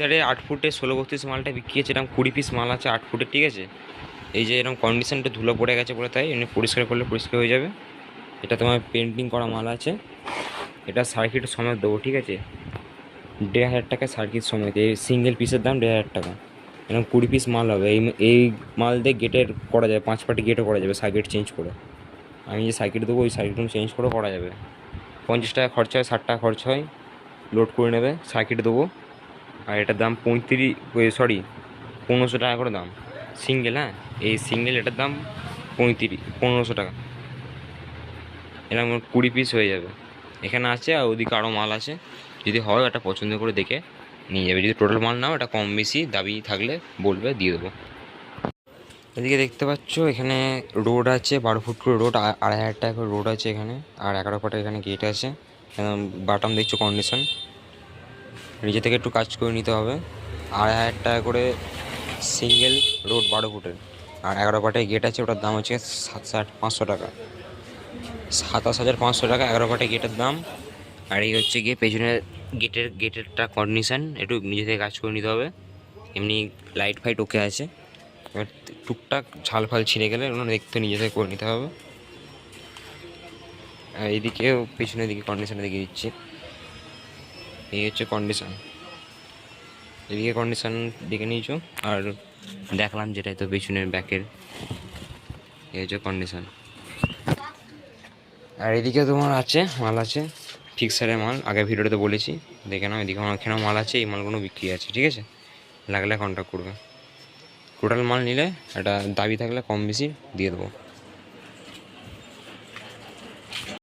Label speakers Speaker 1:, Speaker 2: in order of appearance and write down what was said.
Speaker 1: স্যারে আট ফুটে ষোলো বত্রিশ মালটা বিক্রি হচ্ছে, এরকম কুড়ি পিস মাল আছে আট ফুটের ঠিক আছে? এই যে এরকম কন্ডিশনটা ধুলো পড়ে গেছে বলে তাই এমনি পরিষ্কার করলে পরিষ্কার হয়ে যাবে। এটা তোমার পেন্টিং করা মাল আছে। এটা সার্কিট সমেত দেবো, ঠিক আছে? দেড় হাজার টাকা সার্কিট সমেত, এই সিঙ্গেল পিসের দাম দেড় হাজার টাকা। এরকম কুড়ি পিস মাল হবে, এই এই মাল দিয়ে গেটের করা যাবে, পাঁচ পাটি গেটও করা যাবে সার্কিট চেঞ্জ করে। আমি যে সার্কিট দেবো, ওই সার্কিট চেঞ্জ করে করা যাবে। পঞ্চাশ টাকা খরচা হয়, ষাট টাকা খরচা হয় লোড করে নেবে সার্কিট দেবো। আর এটার দাম পঁয়ত্রিশ সরি পনেরোশো টাকা করে দাম। সিঙ্গেল হ্যাঁ? এই সিঙ্গেল এটার দাম পঁয়ত্রিশ, পনেরোশো টাকা। এরকম কুড়ি পিস হয়ে যাবে। এখানে আছে আর ওদিকে আরও মাল আছে। যদি হয় ওটা পছন্দ করে দেখে নিয়ে যাবে। যদি টোটাল মাল নাও, এটা কম বেশি দাবি থাকলে বলবে, দিয়ে দেবো। এদিকে দেখতে পাচ্ছ, এখানে রোড আছে, বারো ফুট করে রোড আড়াই হাজার টাকা করে রোড আছে এখানে। আর এগারো ফুটের এখানে গেট আছে। বাটাম দেখছ কন্ডিশন নিজে থেকে একটু কাজ করে নিতে হবে। আড়াই হাজার টাকা করে সিঙ্গেল রোড বারো ফুটের। আর এগারো পাটে গেট আছে, ওটার দাম হচ্ছে সাত ষাট পাঁচশো টাকা। সাতাশ হাজার পাঁচশো টাকা এগারো পাটে গেটের দাম। আর এই হচ্ছে গিয়ে পেছনের গেটের গেটেরটা কন্ডিশন একটু নিজে থেকে কাজ করে নিতে হবে। এমনি লাইট ফাইট ওকে আছে। এবার টুকটাক ঝাল ফাল ছিঁড়ে গেলে ওগুলো দেখতে নিজে থেকে করে নিতে হবে। আর এইদিকেও পেছনের দিকে কন্ডিশনে দেখিয়ে দিচ্ছি। এই হচ্ছে কন্ডিশন এদিকে কন্ডিশন দেখে নিয়েছো, আর দেখলাম যেটাই তো পেছনের ব্যাকের এই হচ্ছে কন্ডিশন আর এদিকে তোমার আছে, মাল আছে ফিক্সারের মাল। আগে ভিডিওতে বলেছি, দেখে নাও, এদিকে আমার এখানেও মাল আছে, এই মালগুলো বিক্রি আছে, ঠিক আছে? লাগলে কন্ট্যাক্ট করবে। টোটাল মাল নিলে একটা দাবি থাকলে কম বেশি দিয়ে দেবো।